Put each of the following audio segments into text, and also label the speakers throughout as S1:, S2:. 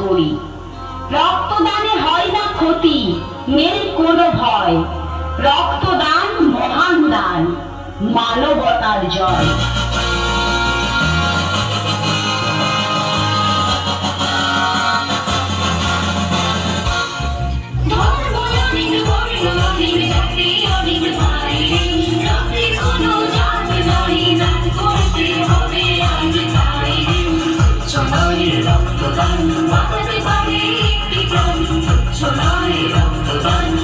S1: করি রক্তদানে হয় না ক্ষতি নেই কোনো ভয়। রক্তদান মহান দান মানবতার জয়।
S2: নয় রক্তদান বাঁচাতে পারে একটি প্রাণ স্বচ্ছ নয় রক্তদান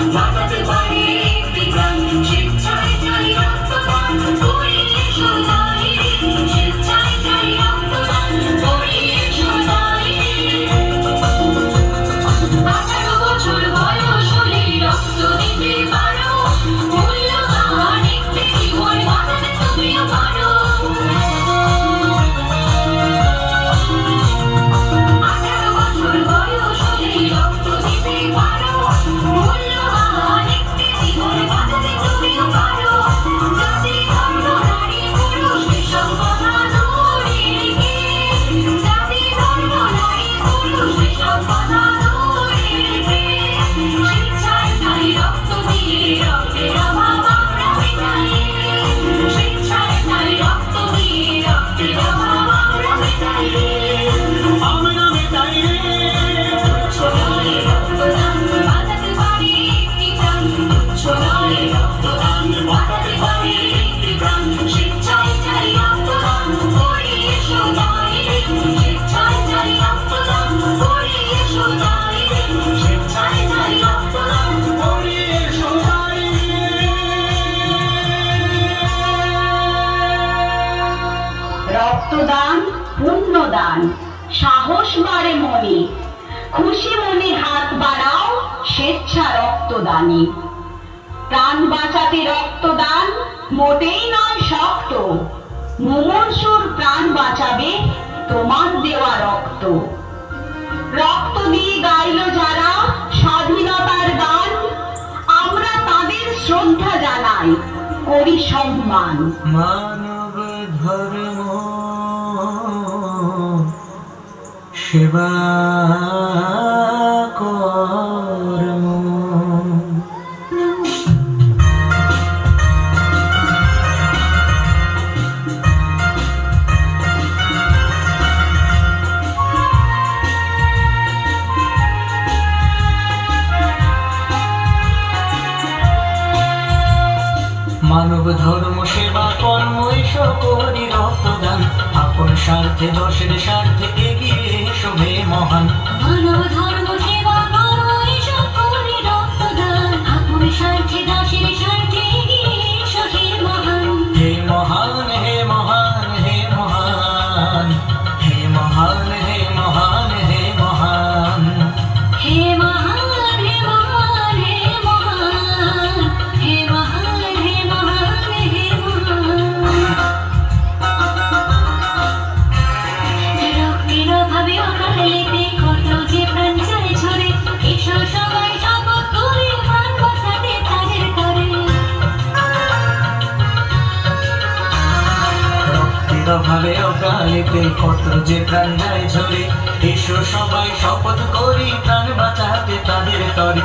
S2: রক্তদান,
S1: পুণ্যদান। সাহস বাড়ে মনে। খুশি মনে হাত বাড়াও, স্বেচ্ছা রক্তদানে। প্রাণ বাঁচাতে রক্তদান মোটেই নয় শক্ত। মুমূর্ষুর প্রাণ বাঁচাবে তোমার দেওয়া রক্ত। রক্ত দিয়ে গাইল যারা স্বাধীনতার গান আমরা তাদের শ্রদ্ধা জানাই, করি সম্মান।
S3: মানব ধর্ম শিবা ধর্ম সেবা কর্ম করি রক্তদান। আপন স্বার্থে দশের স্বার্থে এগিয়ে হে মহান।
S2: মানব ধর্ম অভাবে অকালেতে কত যে প্রাণ যায় ঝরে। এসো সবাই শপথ করি, প্রাণ বাঁচাতে তাদের
S3: তরে।